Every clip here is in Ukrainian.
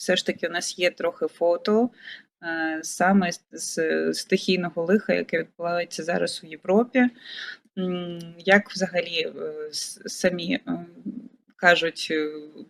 все ж таки у нас є трохи фото е, саме з- стихійного лиха, яке відбувається зараз у Європі. Як взагалі е, самі е, кажуть,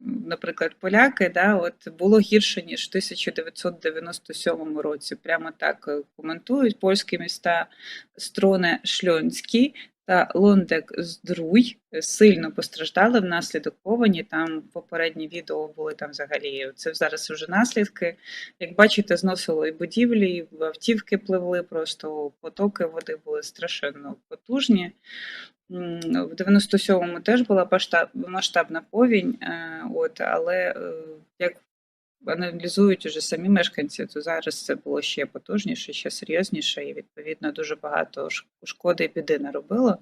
наприклад, поляки, да, от було гірше ніж в 1997 році. Прямо так коментують польські міста Строне Шльонський та Лондек Здруй сильно постраждали внаслідок повені. Там попередні відео були там взагалі. Це зараз вже наслідки. Як бачите, зносило і будівлі, і автівки пливли, просто потоки води були страшенно потужні. В 97-му теж була масштабна повінь, е, от, але е, як аналізують уже самі мешканці, то зараз це було ще потужніше, ще серйозніше, і відповідно дуже багато шкоди і біди наробило.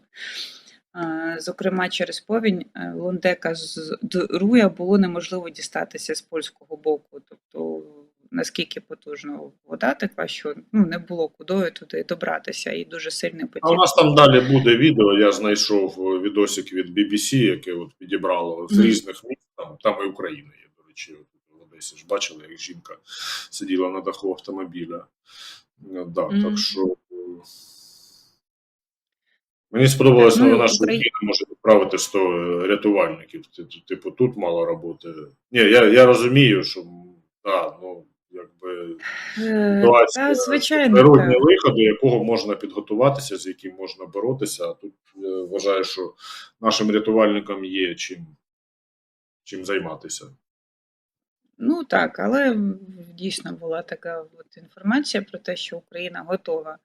Зокрема, через повінь е, Лундека з Друя було неможливо дістатися з польського боку. Тобто, наскільки потужно вода текла, що ну, не було куди туди добратися, і дуже сильний потік. А у нас там далі буде відео. Я знайшов е, відосик від BBC, яке от підібрало з різних міст. Там, там і Україна є, до речі, от Одесі ж бачили, як жінка сиділа на даху автомобіля. Е, Да, Мгм. Так що е, мені сподобалась Ну, новина, що Украї- Україна може відправити 100 рятувальників. Ти- ти- Типу, тут мало роботи. Ні, я, я розумію, що да, ну якби Е, ситуація звичайно, природне лихо, до якого можна підготуватися, з яким можна боротися. А тут е, вважаю, що нашим рятувальникам є чим, чим займатися. Ну так, але дійсно була така от інформація про те, що Україна готова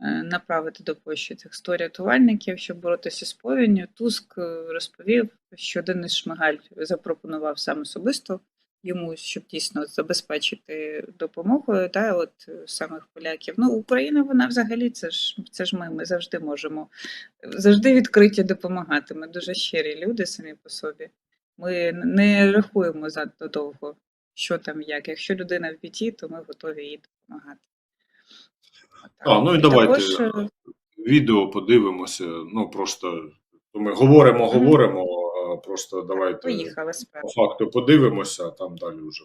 е, направити до Польщі цих 100 рятувальників, щоб боротися з повінню. Туск е, розповів, що Денис Шмигаль запропонував сам особисто йому, щоб дійсно забезпечити допомогою да, от е, самих поляків. Ну, Україна, вона взагалі це ж це ж ми. Ми завжди можемо завжди відкриті допомагати. Ми дуже щирі люди самі по собі. Ми не рахуємо занадто довго, що там як. Якщо людина в біді, то ми готові їй допомагати. А, ну і давайте також, е, відео подивимося. Ну просто то ми говоримо, говоримо, а просто давайте поїхали по факту подивимося, а там далі вже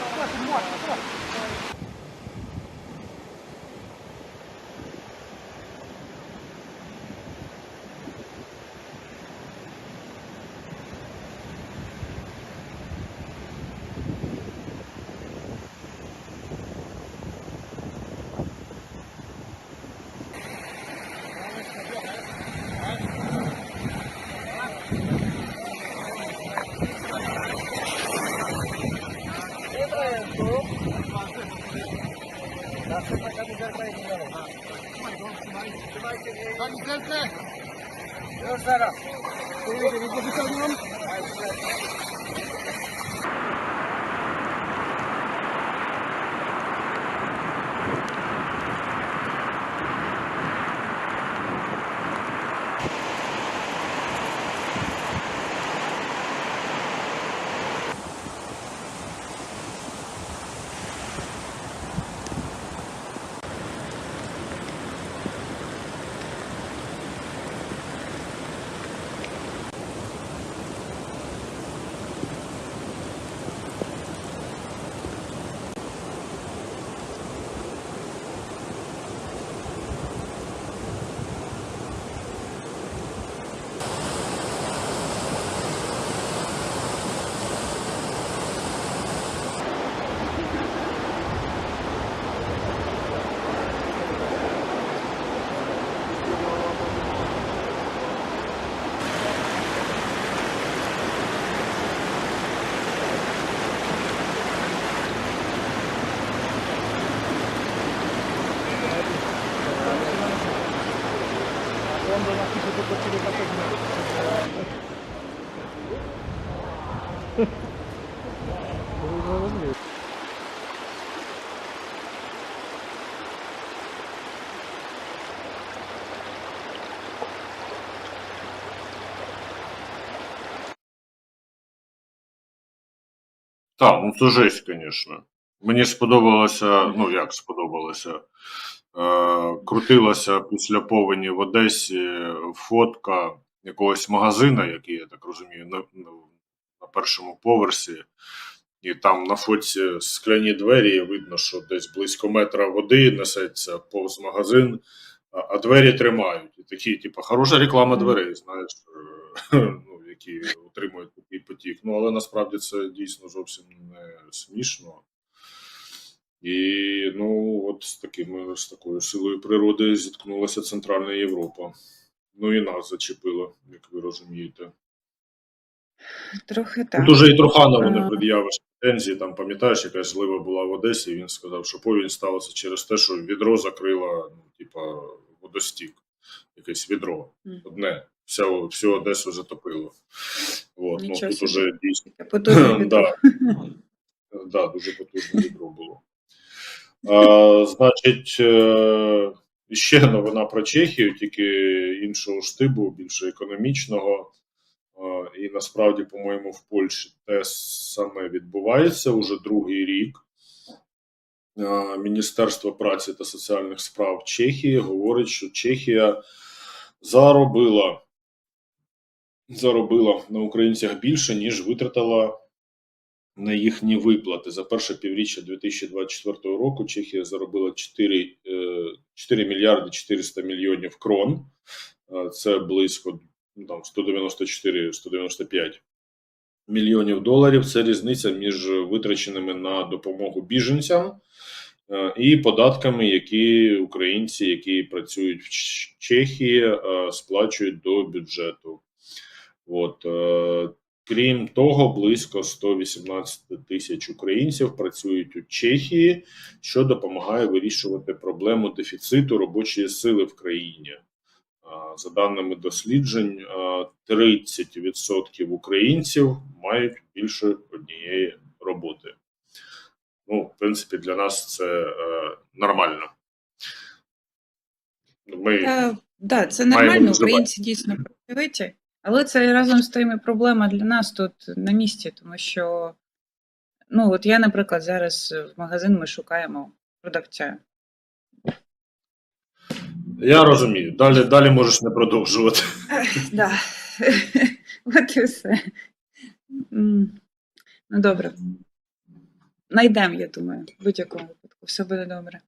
Yok Sara. Şöyle bir продовжимо. Так, ну це жесть, звісно. Мені сподобалося, ну як сподобалося, е, крутилася після повені в Одесі фотка якогось магазина, який, я так розумію, на, на, першому поверсі. І там на фотці скляні двері, і видно, що десь близько метра води несеться повз магазин, а, а двері тримають. І такі, типу, хороша реклама дверей, знаєш, е, ну, які утримують такий потік. Ну, але насправді це дійсно зовсім не смішно. І ну, от з такими з такою силою природи зіткнулася Центральна Європа. Ну і нас зачепило, як ви розумієте. Трохи так. Тут уже і Труханову не пред'явиш претензії. Там пам'ятаєш, якась злива була в Одесі, і він сказав, що повінь сталося через те, що відро закрила, ну, типа, водостік, якесь відро. Одне. Вся, всю Одесу затопило. От, ну, тут уже дійсно потужне відео. да. да, дуже потужне відро було. Значить, е, ще новина про Чехію, тільки іншого штибу, більше економічного. І насправді, по-моєму, в Польщі те саме відбувається уже другий рік. Міністерство праці та соціальних справ Чехії говорить, що Чехія заробила, заробила на українцях більше, ніж витратила на їхні виплати. За перше півріччя 2024 року Чехія заробила 4, е, 4 мільярди 400 мільйонів крон. Е, Це близько ну, там, 194-195 мільйонів доларів. Це різниця між витраченими на допомогу біженцям е, і податками, які українці, які працюють в Чехії, е, сплачують до бюджету. От, е, крім того, близько 118 тисяч українців працюють у Чехії, що допомагає вирішувати проблему дефіциту робочої сили в країні. За даними досліджень, 30% українців мають більше однієї роботи. Ну, в принципі, для нас це е, нормально. Ми Та, да, це нормально, українці дійсно працьовиті, але це разом з тим і проблема для нас тут на місці, тому що, ну, от я, наприклад, зараз в магазин ми шукаємо продавця. я розумію. Далі, далі можеш не продовжувати. Да. От і все. Ну, добре. Найдемо, я думаю, в будь-якому випадку. Все буде добре.